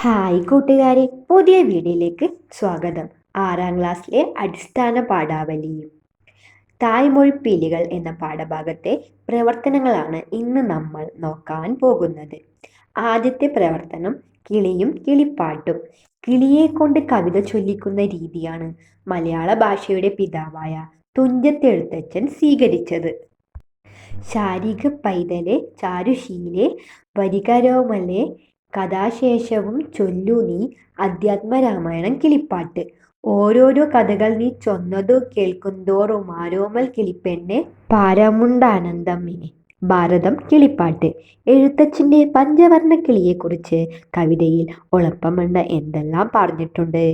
Hi കൂട്ടുകാരെ പുതിയ വീഡിയോയിലേക്ക് സ്വാഗതം. ആറാം ക്ലാസ്സിലെ അടിസ്ഥാന പാഠാവലിയും തായ്മൊഴിപ്പീലികൾ എന്ന പാഠഭാഗത്തെ പ്രവർത്തനങ്ങളാണ് ഇന്ന് നമ്മൾ നോക്കാൻ പോകുന്നത്. ആദ്യത്തെ പ്രവർത്തനം കിളിയും കിളിപ്പാട്ടും. കിളിയെ കൊണ്ട് കവിത ചൊല്ലിക്കുന്ന രീതിയാണ് മലയാള ഭാഷയുടെ പിതാവായ തുഞ്ചത്തെഴുത്തച്ഛൻ സ്വീകരിച്ചത്. ശാരീരിക പൈതലെ ചാരുശീലെ വരികരോമലെ കഥാശേഷവും ചൊല്ലു നീ അധ്യാത്മരാമായണം കിളിപ്പാട്ട്. ഓരോരോ കഥകൾ നീ ചൊന്നതു കേൾക്കുന്തോറും ആരോമൽ കിളിപ്പെണ്ണെ പാരമുണ്ടാനന്ദമിനെ ഭാരതം കിളിപ്പാട്ട്. എഴുത്തച്ഛന്റെ പഞ്ചവർണ കിളിയെക്കുറിച്ച് കവിതയിൽ ഒളപ്പമണ്ണ എന്തെല്ലാം പറഞ്ഞിട്ടുണ്ട്.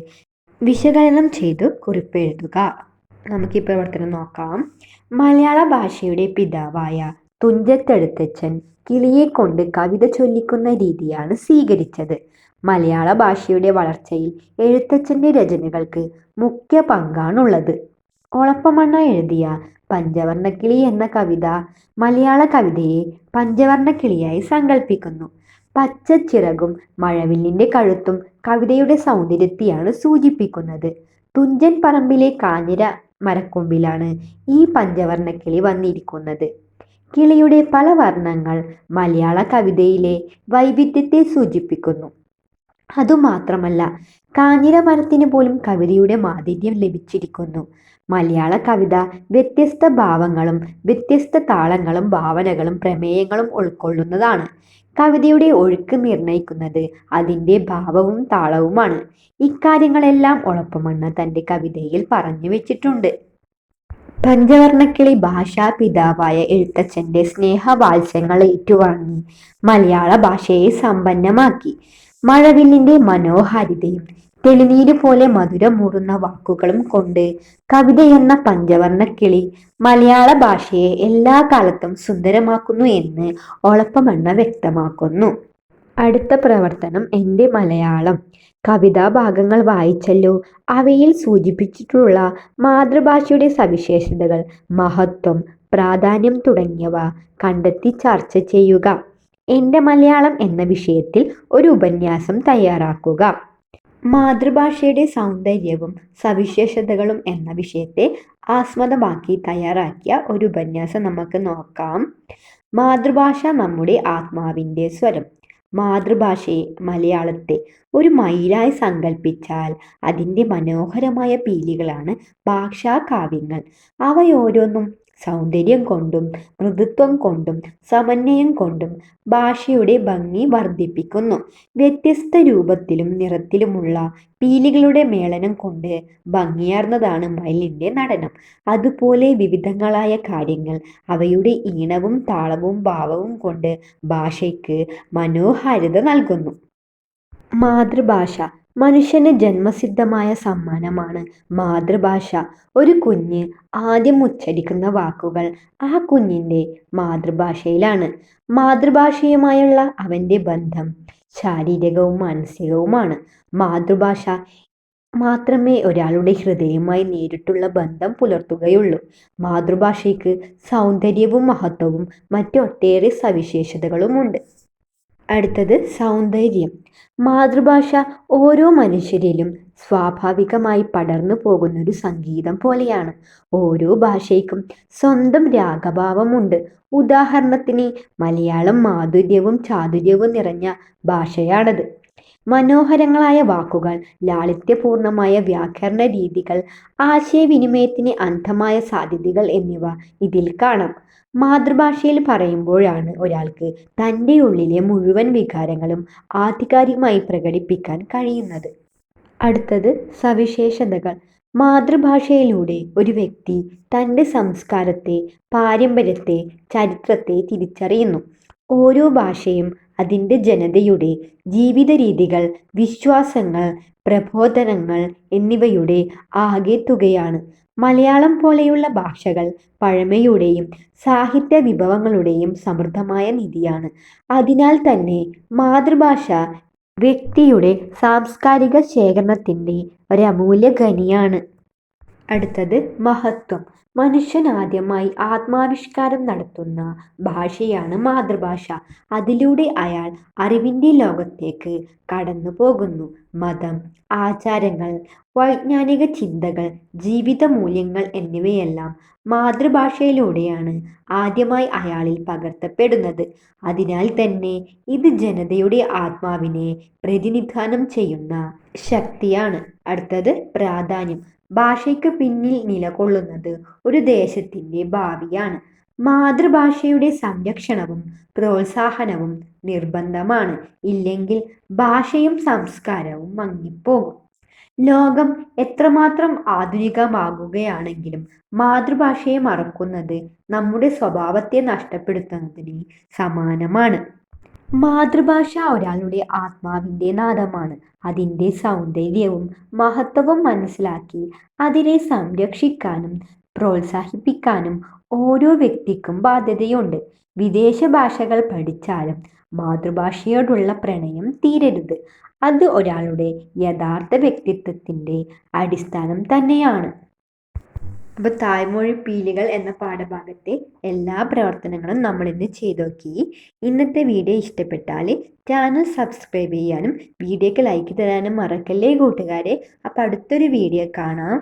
വിശകലനം ചെയ്ത് കുറിപ്പെഴുതുക. നമുക്ക് ഈ പ്രവർത്തനം നോക്കാം. മലയാള ഭാഷയുടെ പിതാവായ തുഞ്ചത്തെഴുത്തച്ഛൻ കിളിയെ കൊണ്ട് കവിത ചൊല്ലിക്കുന്ന രീതിയാണ് സ്വീകരിച്ചത്. മലയാള ഭാഷയുടെ വളർച്ചയിൽ എഴുത്തച്ഛന്റെ രചനകൾക്ക് മുഖ്യ പങ്കാണുള്ളത്. ഒളപ്പമണ്ണ എഴുതിയ പഞ്ചവർണക്കിളി എന്ന കവിത മലയാള കവിതയെ പഞ്ചവർണക്കിളിയായി സങ്കല്പിക്കുന്നു പച്ചച്ചിറകും മഴവില്ലിന്റെ കഴുത്തും കവിതയുടെ സൗന്ദര്യത്തെയാണ് സൂചിപ്പിക്കുന്നത്. തുഞ്ചൻ പറമ്പിലെ കാഞ്ഞിര മരക്കൊമ്പിലാണ് ഈ പഞ്ചവർണക്കിളി വന്നിരിക്കുന്നത്. കിളിയുടെ പല വർണങ്ങൾ മലയാള കവിതയിലെ വൈവിധ്യത്തെ സൂചിപ്പിക്കുന്നു. അതുമാത്രമല്ല കാഞ്ഞിര മരത്തിന് പോലും കവിതയുടെ മാധുര്യം ലഭിച്ചിരിക്കുന്നു. മലയാള കവിത വ്യത്യസ്ത ഭാവങ്ങളും വ്യത്യസ്ത താളങ്ങളും ഭാവനകളും പ്രമേയങ്ങളും ഉൾക്കൊള്ളുന്നതാണ്. കവിതയുടെ ഒഴുക്ക് നിർണയിക്കുന്നത് അതിന്റെ ഭാവവും താളവുമാണ്. ഇക്കാര്യങ്ങളെല്ലാം ഒളപ്പമണ്ണ തന്റെ കവിതയിൽ പറഞ്ഞു വെച്ചിട്ടുണ്ട്. പഞ്ചവർണക്കിളി ഭാഷാ പിതാവായ എഴുത്തച്ഛന്റെ സ്നേഹവാത്സ്യങ്ങൾ ഏറ്റുവാങ്ങി മലയാള ഭാഷയെ സമ്പന്നമാക്കി. മഴവില്ലിന്റെ മനോഹാരിതയും തെളിനീര് പോലെ മധുരം മൂടുന്ന വാക്കുകളും കൊണ്ട് കവിത എന്ന പഞ്ചവർണ പഞ്ചവർണക്കിളി മലയാള ഭാഷയെ എല്ലാ കാലത്തും സുന്ദരമാക്കുന്നു എന്ന് ഒളപ്പമണ്ണ വ്യക്തമാക്കുന്നു. അടുത്ത പ്രവർത്തനം എന്റെ മലയാളം. കവിതാ ഭാഗങ്ങൾ വായിച്ചല്ലോ. അവയിൽ സൂചിപ്പിച്ചിട്ടുള്ള മാതൃഭാഷയുടെ സവിശേഷതകൾ മഹത്വം പ്രാധാന്യം തുടങ്ങിയവ കണ്ടെത്തി ചർച്ച ചെയ്യുക. എന്റെ മലയാളം എന്ന വിഷയത്തിൽ ഒരു ഉപന്യാസം തയ്യാറാക്കുക. മാതൃഭാഷയുടെ സൗന്ദര്യവും സവിശേഷതകളും എന്ന വിഷയത്തെ ആസ്മദമാക്കി തയ്യാറാക്കിയ ഒരു ഉപന്യാസം നമുക്ക് നോക്കാം. മാതൃഭാഷ നമ്മുടെ ആത്മാവിന്റെ സ്വരം. മാതൃഭാഷയെ മലയാളത്തെ ഒരു മയിലായി സങ്കല്പിച്ചാൽ അതിന്റെ മനോഹരമായ പീലികളാണ് ഭാഷാകാവ്യങ്ങൾ. അവയോരോന്നും സൗന്ദര്യം കൊണ്ടും മൃദുത്വം കൊണ്ടും സമന്വയം കൊണ്ടും ഭാഷയുടെ ഭംഗി വർദ്ധിപ്പിക്കുന്നു. വ്യത്യസ്ത രൂപത്തിലും നിറത്തിലുമുള്ള പീലികളുടെ മേളനം കൊണ്ട് ഭംഗിയാർന്നതാണ് മയിലിന്റെ നടനം. അതുപോലെ വിവിധങ്ങളായ കാര്യങ്ങൾ അവയുടെ ഈണവും താളവും ഭാവവും കൊണ്ട് ഭാഷയ്ക്ക് മനോഹാരിത നൽകുന്നു. മാതൃഭാഷ മനുഷ്യന് ജന്മസിദ്ധമായ സമ്മാനമാണ് മാതൃഭാഷ. ഒരു കുഞ്ഞ് ആദ്യം ഉച്ചരിക്കുന്ന വാക്കുകൾ ആ കുഞ്ഞിന്റെ മാതൃഭാഷയിലാണ്. മാതൃഭാഷയുമായുള്ള അവന്റെ ബന്ധം ശാരീരികവും മാനസികവുമാണ്. മാതൃഭാഷ മാത്രമേ ഒരാളുടെ ഹൃദയവുമായി നേരിട്ടുള്ള ബന്ധം പുലർത്തുകയുള്ളൂ. മാതൃഭാഷയ്ക്ക് സൗന്ദര്യവും മഹത്വവും മറ്റൊട്ടേറെ സവിശേഷതകളുമുണ്ട്. അടുത്തത് സൗന്ദര്യം. മാതൃഭാഷ ഓരോ മനുഷ്യരിലും സ്വാഭാവികമായി പടർന്നു പോകുന്നൊരു സംഗീതം പോലെയാണ്. ഓരോ ഭാഷയ്ക്കും സ്വന്തം രാഗഭാവമുണ്ട്. ഉദാഹരണത്തിന് മലയാളം മാധുര്യവും ചാതുര്യവും നിറഞ്ഞ ഭാഷയാണത്. മനോഹരങ്ങളായ വാക്കുകൾ ലാളിത്യപൂർണമായ വ്യാകരണ രീതികൾ ആശയവിനിമയത്തിന് അന്ധമായ സാധ്യതകൾ എന്നിവ ഇതിൽ കാണാം. മാതൃഭാഷയിൽ പറയുമ്പോഴാണ് ഒരാൾക്ക് തന്റെ ഉള്ളിലെ മുഴുവൻ വികാരങ്ങളും ആധികാരികമായി പ്രകടിപ്പിക്കാൻ കഴിയുന്നത്. അടുത്തത് സവിശേഷതകൾ. മാതൃഭാഷയിലൂടെ ഒരു വ്യക്തി തന്റെ സംസ്കാരത്തെ പാരമ്പര്യത്തെ ചരിത്രത്തെ തിരിച്ചറിയുന്നു. ഓരോ ഭാഷയും അതിന്റെ ജനതയുടെ ജീവിത രീതികൾ വിശ്വാസങ്ങൾ പ്രബോധനങ്ങൾ എന്നിവയുടെ ആകെത്തുകയാണ് മലയാളം പോലെയുള്ള ഭാഷകൾ പഴമയുടെയും സാഹിത്യ വിഭവങ്ങളുടെയും സമൃദ്ധമായ നിധിയാണ്. അതിനാൽ തന്നെ മാതൃഭാഷ വ്യക്തിയുടെ സാംസ്കാരിക ശേഖരണത്തിന്റെ ഒരമൂല്യ ഖനിയാണ്. അടുത്തത് മഹത്വം. മനുഷ്യൻ ആദ്യമായി ആത്മാവിഷ്കാരം നടത്തുന്ന ഭാഷയാണ് മാതൃഭാഷ. അതിലൂടെ അയാൾ അറിവിന്റെ ലോകത്തേക്ക് കടന്നു പോകുന്നു മതം ആചാരങ്ങൾ വൈജ്ഞാനിക ചിന്തകൾ ജീവിത മൂല്യങ്ങൾ എന്നിവയെല്ലാം മാതൃഭാഷയിലൂടെയാണ് ആദ്യമായി അയാളിൽ പകർത്തപ്പെടുന്നത്. അതിനാൽ തന്നെ ഇത് ജനതയുടെ ആത്മാവിനെ പ്രതിനിധാനം ചെയ്യുന്ന ശക്തിയാണ്. അടുത്തത് പ്രാധാന്യം. ഭാഷയ്ക്ക് പിന്നിൽ നിലകൊള്ളുന്നത് ഒരു ദേശത്തിന്റെ ഭാവിയാണ്. മാതൃഭാഷയുടെ സംരക്ഷണവും പ്രോത്സാഹനവും നിർബന്ധമാണ്. ഇല്ലെങ്കിൽ ഭാഷയും സംസ്കാരവും മങ്ങിപ്പോകും. ലോകം എത്രമാത്രം ആധുനികമാകുകയാണെങ്കിലും മാതൃഭാഷയെ മറക്കുന്നത് നമ്മുടെ സ്വഭാവത്തെ നഷ്ടപ്പെടുത്തുന്നതിന് സമാനമാണ്. മാതൃഭാഷ ഒരാളുടെ ആത്മാവിന്റെ നാദമാണ്. അതിന്റെ സൗന്ദര്യവും മഹത്വവും മനസ്സിലാക്കി അതിനെ സംരക്ഷിക്കാനും പ്രോത്സാഹിപ്പിക്കാനും ഓരോ വ്യക്തിക്കും ബാധ്യതയുണ്ട്. വിദേശ ഭാഷകൾ പഠിച്ചാലും മാതൃഭാഷയോടുള്ള പ്രണയം തീരരുത്. അത് ഒരാളുടെ യഥാർത്ഥ വ്യക്തിത്വത്തിന്റെ അടിസ്ഥാനം തന്നെയാണ്. അപ്പോൾ തായ്മൊഴി പീലികൾ എന്ന പാഠഭാഗത്തെ എല്ലാ പ്രവർത്തനങ്ങളും നമ്മൾ ഇന്ന് ചെയ്തു നോക്കി. ഇന്നത്തെ വീഡിയോ ഇഷ്ടപ്പെട്ടാൽ ചാനൽ സബ്സ്ക്രൈബ് ചെയ്യാനും വീഡിയോക്ക് ലൈക്ക് തരാനും മറക്കല്ലേ കൂട്ടുകാരെ? അപ്പോൾ അടുത്തൊരു വീഡിയോ കാണാം.